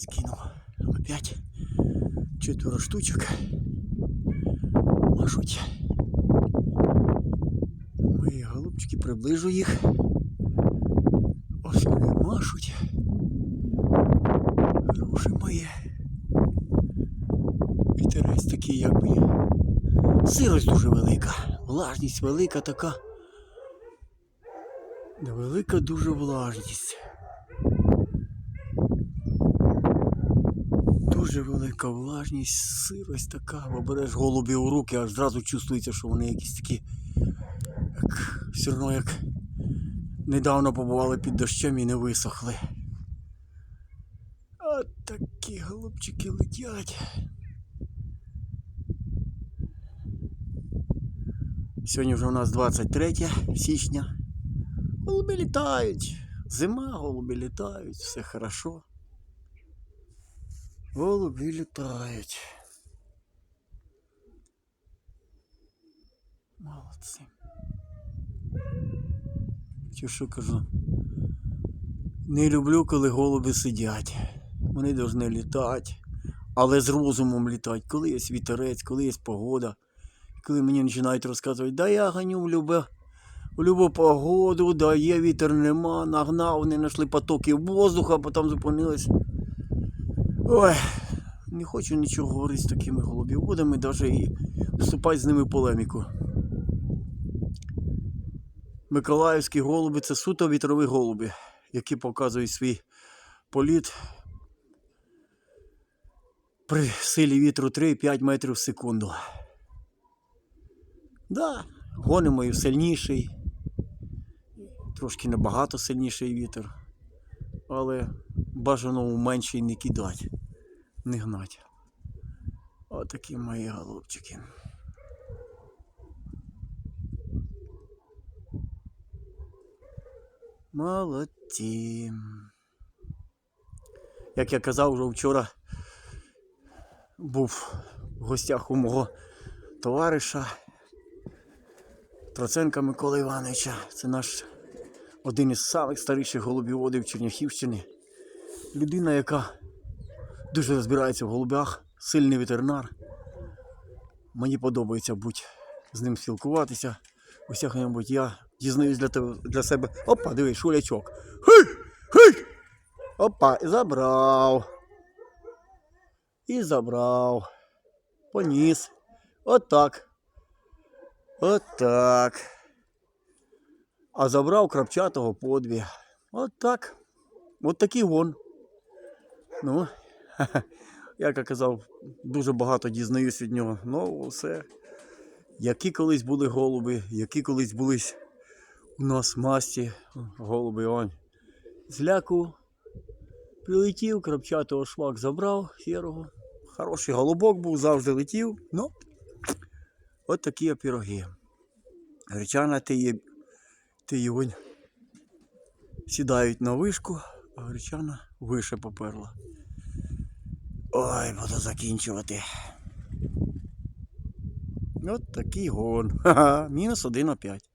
Скинув опять четверо штучок. Машуть. Мої голубчики, приближу їх. Ось вони машуть. Груші мої. Вітерець такий, якби. Сирость дуже велика. Влажність велика така. Да велика дуже влажність. Дуже велика влажність, сирость така, бо береш голубі у руки, аж зразу чувствується, що вони якісь такі, як, все одно як недавно побували під дощем і не висохли. От такі голубчики летять. Сьогодні вже у нас 23 січня. Голуби літають. Зима, голуби літають, все хорошо. Голуби літають. Молодці. Чи що кажу? Не люблю, коли голуби сидять. Вони повинні літати, але з розумом літати. Коли є вітерець, коли є погода. Коли мені починають розказувати, да я ганю в любе, в любу погоду, да є вітер нема, нагнав, вони знайшли потоки воздуха, потім зупинились. Ой, не хочу нічого говорити з такими голубіводами, навіть і вступати з ними в полеміку. Миколаївські голуби це суто вітрові голуби, які показують свій політ при силі вітру 3-5 метрів в секунду. Да, гонимо і сильніший, трошки набагато сильніший вітер, але бажано у менший не кидати, не гнати. Отакі мої голубчики. Молодці. Як я казав вже вчора, був в гостях у мого товариша Троценка Миколи Івановича. Це наш один із самих старіших голубіводів Черняхівщини. Людина, яка дуже розбирається в голубях, сильний ветеринар. Мені подобається будь з ним спілкуватися. Усяк небудь я дізнаюсь для, тебе, для себе. Опа, дивись, шулячок. Хей! Хей! Опа, і забрав. І забрав. Поніс. Отак. Отак. А забрав крапчатого по дві. Отак. От такий вон. Ну, як я казав, дуже багато дізнаюсь від нього. Ну, все. Які колись були голуби, які колись були у нас масті, голуби он. Зляку прилетів, крапчатого швак забрав сірого. Хороший голубок був, завжди летів. Ну, от такі піроги. Гречана ти є, ти його сідають на вишку, а гречана вище поперла. Ой, буду закінчувати. От такий гон. Ха-ха, мінус один опять.